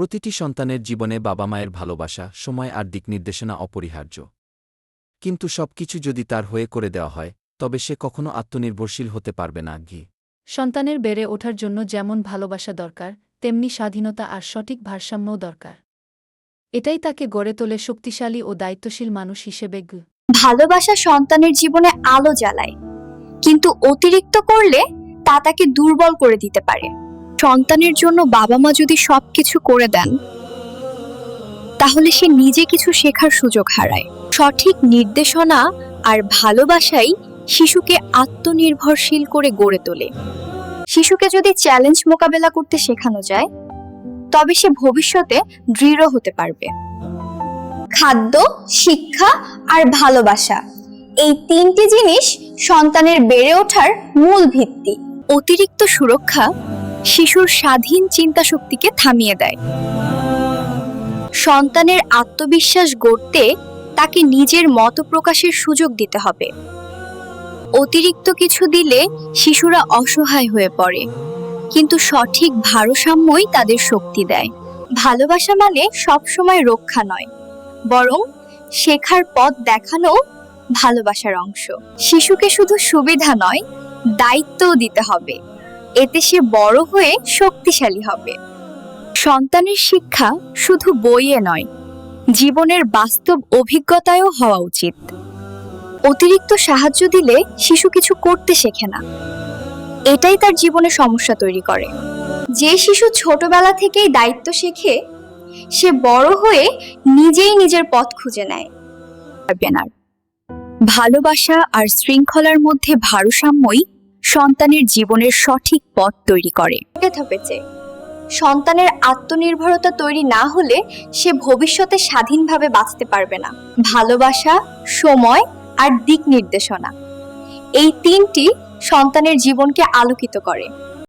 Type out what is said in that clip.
প্রতিটি সন্তানের জীবনে বাবা মায়ের ভালোবাসা সময় আর দিক নির্দেশনা অপরিহার্য। কিন্তু সবকিছু যদি তার হয়ে করে দেওয়া হয় তবে সে কখনো আত্মনির্ভরশীল হতে পারবে না ঘি। সন্তানের বেড়ে ওঠার জন্য যেমন ভালোবাসা দরকার তেমনি স্বাধীনতা আর সঠিক ভারসাম্যও দরকার। এটাই তাকে গড়ে তোলে শক্তিশালী ও দায়িত্বশীল মানুষ হিসেবে গ ভালোবাসা সন্তানের জীবনে আলো জ্বালায় কিন্তু অতিরিক্ত করলে তা তাকে দুর্বল করে দিতে পারে। সন্তানের জন্য বাবা মা যদি সবকিছু করে দেন, তাহলে সে নিজে কিছু শেখার সুযোগ হারায়। সঠিক নির্দেশনা আর ভালোবাসাই শিশুকে আত্মনির্ভরশীল করে গড়ে তোলে। শিশুকে যদি চ্যালেঞ্জ মোকাবেলা করতে শেখানো যায়, তবে সে ভবিষ্যতে দৃঢ় হতে পারবে। খাদ্য, শিক্ষা আর ভালোবাসা এই তিনটি জিনিস সন্তানের বেড়ে ওঠার মূল ভিত্তি। অতিরিক্ত সুরক্ষা শিশুর স্বাধীন চিন্তা শক্তিকে থামিয়ে দেয়। সন্তানের আত্মবিশ্বাস গড়তে তাকে নিজের মত প্রকাশের সুযোগ দিতে হবে। অতিরিক্ত কিছু দিলে শিশুরা অসহায় হয়ে পড়ে, কিন্তু সঠিক ভারসাম্যই তাদের শক্তি দেয়। ভালোবাসা মানে সবসময় রক্ষা নয়, বরং শেখার পথ দেখানো ভালোবাসার অংশ। শিশুকে শুধু সুবিধা নয়, দায়িত্বও দিতে হবে। এতে সে বড় হয়ে শক্তিশালী হবে। সন্তানের শিক্ষা শুধু বইয়ে নয়, জীবনের বাস্তব অভিজ্ঞতায়ও হওয়া উচিত। অতিরিক্ত সাহায্য দিলে শিশু কিছু করতে শেখে না। এটাই তার জীবনে সমস্যা তৈরি করে। যে শিশু ছোটবেলা থেকেই দায়িত্ব শেখে, সে বড় হয়ে নিজেই নিজের পথ খুঁজে নেয়। ভালোবাসা আর শৃঙ্খলার মধ্যে ভারসাম্যই সন্তানের জীবনের সঠিক পথ তৈরি করে। সন্তানের আত্মনির্ভরতা তৈরি না হলে সে ভবিষ্যতে স্বাধীনভাবে বাঁচতে পারবে না। ভালোবাসা, সময় আর দিক নির্দেশনা, এই তিনটি সন্তানের জীবনকে আলোকিত করে।